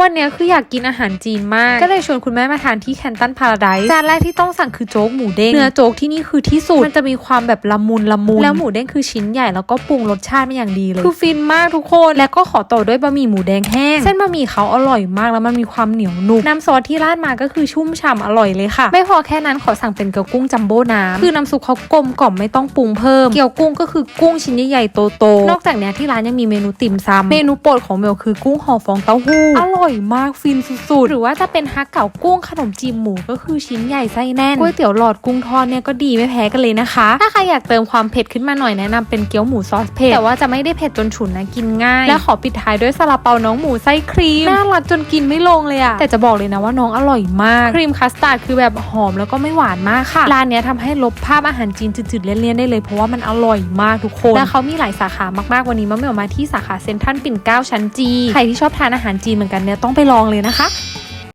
วันเนี้ยคืออยากกินอาหารจีนมาก ก็เลยชวนคุณแม่มาทานที่แคนตันพาราไดซ์จานแรกที่ต้องสั่งคือโจ๊กหมูเด้ง เนื้อโจ๊กที่นี่คือที่สุด มันจะมีความแบบละมุนละมุน แล้วหมูเด้งคือชิ้นใหญ่แล้วก็ปรุงรสชาติมาอย่างดีเลย คือฟินมากทุกคน แล้วก็ขอต่อด้วยบะหมี่หมูแดงแห้ง เส้นบะหมี่เขาอร่อยมากแล้วมันมีความเหนียวนุ่ม น้ำซอสที่ราดมาก็คือชุ่มฉ่ำอร่อยเลยค่ะ ไม่พอแค่นั้นขอสั่งเป็นเกี๊ยวกุ้งจัมโบ้น้ำคือน้ำซุปเขากลมกล่อมไม่ต้องปรุงเพิ่ม เกี๊ยวกุ้งก็คือกุ้งชิ้นใหญ่ๆโตๆนอกจากเนี้ยที่ร้านยังมีเมนูติ่มซำเมนูโปรดของเมลคือกุ้งห่อฟองเต้าหู้อร่อยมากฟินสุดๆ หรือว่าจะเป็นฮักเก๋ากุ้งขนมจีบหมูก็คือชิ้นใหญ่ไส้แน่นก๋วยเตี๋ยวหลอดกุ้งทอดเนี่ยก็ดีไม่แพ้กันเลยนะคะ ถ้าใครอยากเติมความเผ็ดขึ้นมาหน่อยแนะนำเป็นเกี๊ยวหมูซอสเผ็ดแต่ว่าจะไม่ได้เผ็ดจนฉุนนะกินง่าย และขอปิดท้ายด้วยซาลาเปาน้องหมูไส้ครีมน่ารักจนกินไม่ลงเลยอะแต่จะบอกเลยนะว่าน้องอร่อยมากครีมคัสตาร์ดคือแบบหอมแล้วก็ไม่หวานมากค่ะร้านเนี้ยทำให้ลบภาพอาหารจีนจืดๆเลี่ยนๆได้เลยเพราะว่ามันอร่อยมากทุกคนและเขามีหลายสาขามากๆวันนี้มะเหมียวมาที่สาขาเซ็นทรัลปิ่นเกล้าชั้นจีใครที่ชอบทานอาหารจีนเหมือนกันเนี่ยต้องไปลองเลยนะคะ